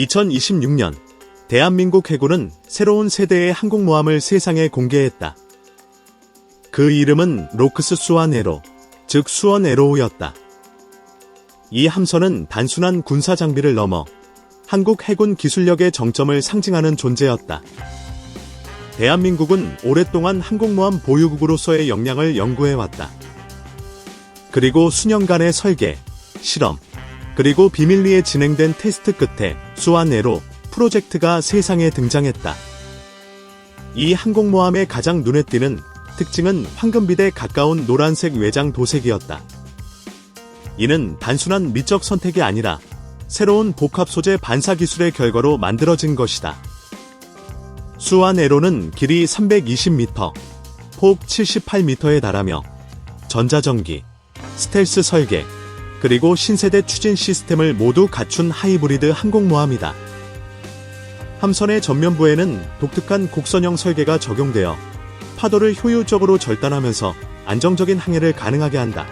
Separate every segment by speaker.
Speaker 1: 2026년 대한민국 해군은 새로운 세대의 항공모함을 세상에 공개했다. 그 이름은 로크스 수완 에로, 즉 수원 에로우였다. 이 함선은 단순한 군사 장비를 넘어 한국 해군 기술력의 정점을 상징하는 존재였다. 대한민국은 오랫동안 항공모함 보유국으로서의 역량을 연구해왔다. 그리고 수년간의 설계, 실험, 그리고 비밀리에 진행된 테스트 끝에 수완에로 프로젝트가 세상에 등장했다. 이 항공모함의 가장 눈에 띄는 특징은 황금빛에 가까운 노란색 외장 도색이었다. 이는 단순한 미적 선택이 아니라 새로운 복합 소재 반사 기술의 결과로 만들어진 것이다. 수완 에로는 길이 320m, 폭 78m에 달하며 전자전기, 스텔스 설계, 그리고 신세대 추진 시스템을 모두 갖춘 하이브리드 항공모함이다. 함선의 전면부에는 독특한 곡선형 설계가 적용되어 파도를 효율적으로 절단하면서 안정적인 항해를 가능하게 한다.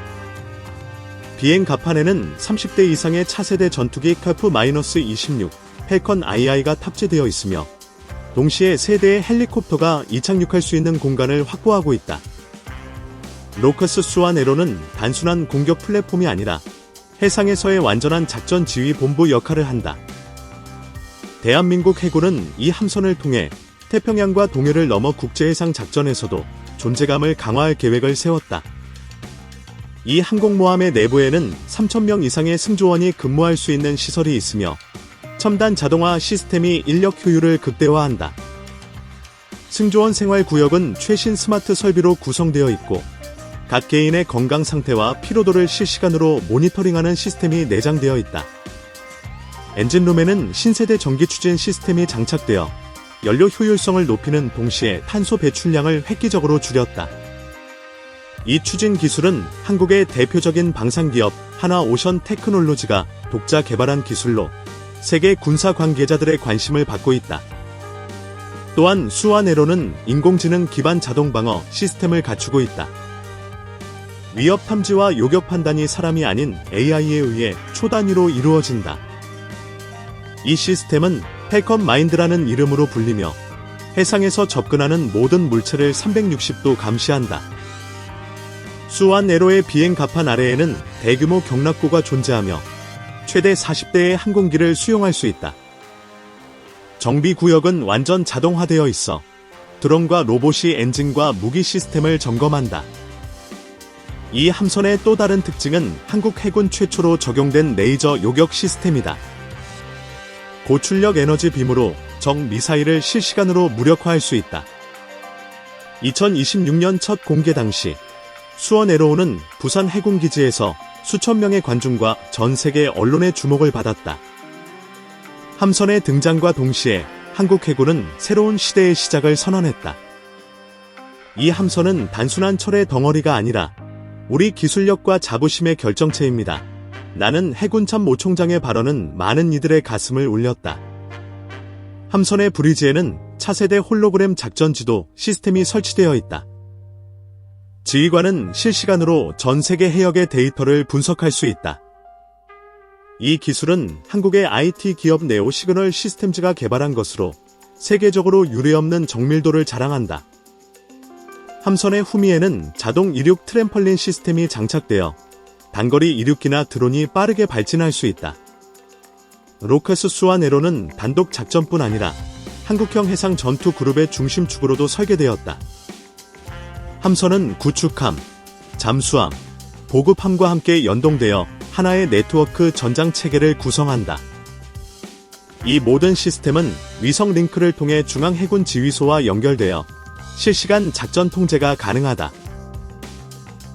Speaker 1: 비행 갑판에는 30대 이상의 차세대 전투기 카프-26 펠컨 II가 탑재되어 있으며 동시에 세대의 헬리콥터가 이착륙할 수 있는 공간을 확보하고 있다. 로커스 수완 에로는 단순한 공격 플랫폼이 아니라 해상에서의 완전한 작전 지휘 본부 역할을 한다. 대한민국 해군은 이 함선을 통해 태평양과 동해를 넘어 국제해상 작전에서도 존재감을 강화할 계획을 세웠다. 이 항공모함의 내부에는 3,000명 이상의 승조원이 근무할 수 있는 시설이 있으며 첨단 자동화 시스템이 인력 효율을 극대화한다. 승조원 생활 구역은 최신 스마트 설비로 구성되어 있고 각 개인의 건강 상태와 피로도를 실시간으로 모니터링하는 시스템이 내장되어 있다. 엔진룸에는 신세대 전기 추진 시스템이 장착되어 연료 효율성을 높이는 동시에 탄소 배출량을 획기적으로 줄였다. 이 추진 기술은 한국의 대표적인 방산기업 하나 오션 테크놀로지가 독자 개발한 기술로 세계 군사 관계자들의 관심을 받고 있다. 또한 수완에로는 인공지능 기반 자동 방어 시스템을 갖추고 있다. 위협 탐지와 요격 판단이 사람이 아닌 AI에 의해 초단위로 이루어진다. 이 시스템은 펠컨 마인드라는 이름으로 불리며 해상에서 접근하는 모든 물체를 360도 감시한다. 수완 에로의 비행 갑판 아래에는 대규모 경락고가 존재하며 최대 40대의 항공기를 수용할 수 있다. 정비 구역은 완전 자동화되어 있어 드론과 로봇이 엔진과 무기 시스템을 점검한다. 이 함선의 또 다른 특징은 한국 해군 최초로 적용된 레이저 요격 시스템이다. 고출력 에너지 빔으로 적 미사일을 실시간으로 무력화할 수 있다. 2026년 첫 공개 당시 수원 에로우는 부산 해군기지에서 수천 명의 관중과 전 세계 언론의 주목을 받았다. 함선의 등장과 동시에 한국 해군은 새로운 시대의 시작을 선언했다. 이 함선은 단순한 철의 덩어리가 아니라 우리 기술력과 자부심의 결정체입니다. 나는 해군 참 모총장의 발언은 많은 이들의 가슴을 울렸다. 함선의 브리지에는 차세대 홀로그램 작전 지도 시스템이 설치되어 있다. 지휘관은 실시간으로 전 세계 해역의 데이터를 분석할 수 있다. 이 기술은 한국의 IT 기업 네오 시그널 시스템즈가 개발한 것으로 세계적으로 유례없는 정밀도를 자랑한다. 함선의 후미에는 자동 이륙 트램펄린 시스템이 장착되어 단거리 이륙기나 드론이 빠르게 발진할 수 있다. 로커스 수완에로는 단독 작전뿐 아니라 한국형 해상 전투 그룹의 중심축으로도 설계되었다. 함선은 구축함, 잠수함, 보급함과 함께 연동되어 하나의 네트워크 전장 체계를 구성한다. 이 모든 시스템은 위성 링크를 통해 중앙 해군 지휘소와 연결되어 실시간 작전 통제가 가능하다.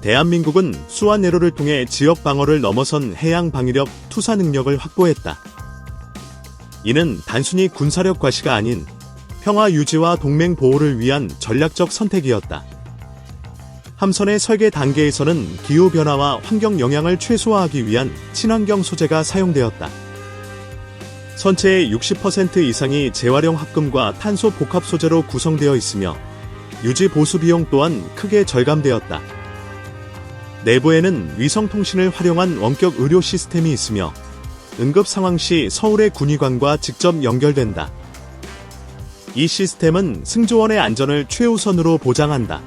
Speaker 1: 대한민국은 수완내로를 통해 지역 방어를 넘어선 해양 방위력 투사 능력을 확보했다. 이는 단순히 군사력 과시가 아닌 평화 유지와 동맹 보호를 위한 전략적 선택이었다. 함선의 설계 단계에서는 기후변화와 환경 영향을 최소화하기 위한 친환경 소재가 사용되었다. 선체의 60% 이상이 재활용 합금과 탄소 복합 소재로 구성되어 있으며 유지 보수 비용 또한 크게 절감되었다. 내부에는 위성 통신을 활용한 원격 의료 시스템이 있으며 응급 상황 시 서울의 군의관과 직접 연결된다. 이 시스템은 승조원의 안전을 최우선으로 보장한다.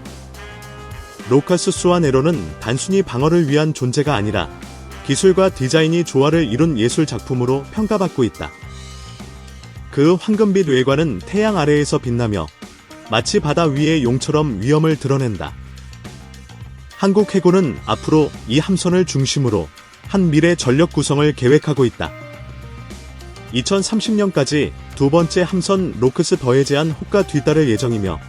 Speaker 1: 로커스 수완에로는 단순히 방어를 위한 존재가 아니라 기술과 디자인이 조화를 이룬 예술 작품으로 평가받고 있다. 그 황금빛 외관은 태양 아래에서 빛나며 마치 바다 위의 용처럼 위험을 드러낸다. 한국 해군은 앞으로 이 함선을 중심으로 한 미래 전력 구성을 계획하고 있다. 2030년까지 두 번째 함선 로크스 더에 제한 호가 뒤따를 예정이며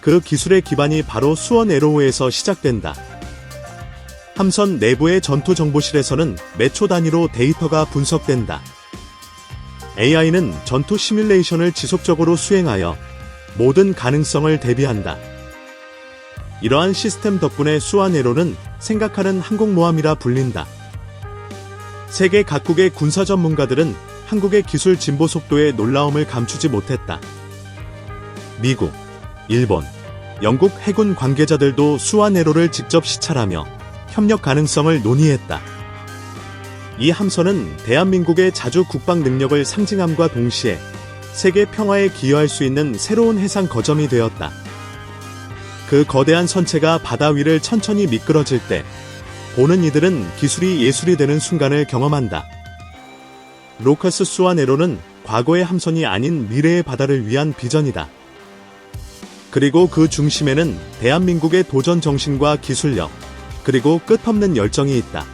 Speaker 1: 그 기술의 기반이 바로 수원 에로우에서 시작된다. 함선 내부의 전투 정보실에서는 몇초 단위로 데이터가 분석된다. AI는 전투 시뮬레이션을 지속적으로 수행하여 모든 가능성을 대비한다. 이러한 시스템 덕분에 수완에로는 생각하는 항공모함이라 불린다. 세계 각국의 군사 전문가들은 한국의 기술 진보 속도에 놀라움을 감추지 못했다. 미국, 일본, 영국 해군 관계자들도 수완에로를 직접 시찰하며 협력 가능성을 논의했다. 이 함선은 대한민국의 자주 국방 능력을 상징함과 동시에 세계 평화에 기여할 수 있는 새로운 해상 거점이 되었다. 그 거대한 선체가 바다 위를 천천히 미끄러질 때 보는 이들은 기술이 예술이 되는 순간을 경험한다. 로커스 수완에로는 과거의 함선이 아닌 미래의 바다를 위한 비전이다. 그리고 그 중심에는 대한민국의 도전 정신과 기술력, 그리고 끝없는 열정이 있다.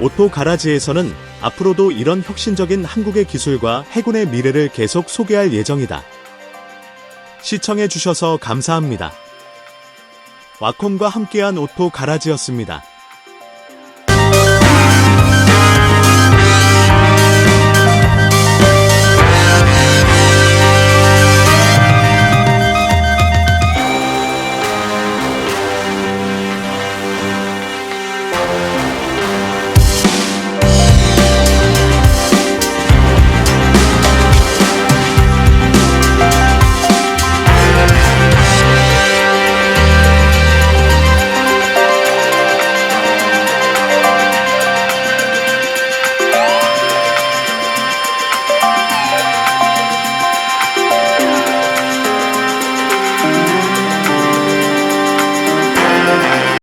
Speaker 1: 오토 가라지에서는 앞으로도 이런 혁신적인 한국의 기술과 해군의 미래를 계속 소개할 예정이다. 시청해주셔서 감사합니다. 와콤과 함께한 오토 가라지였습니다.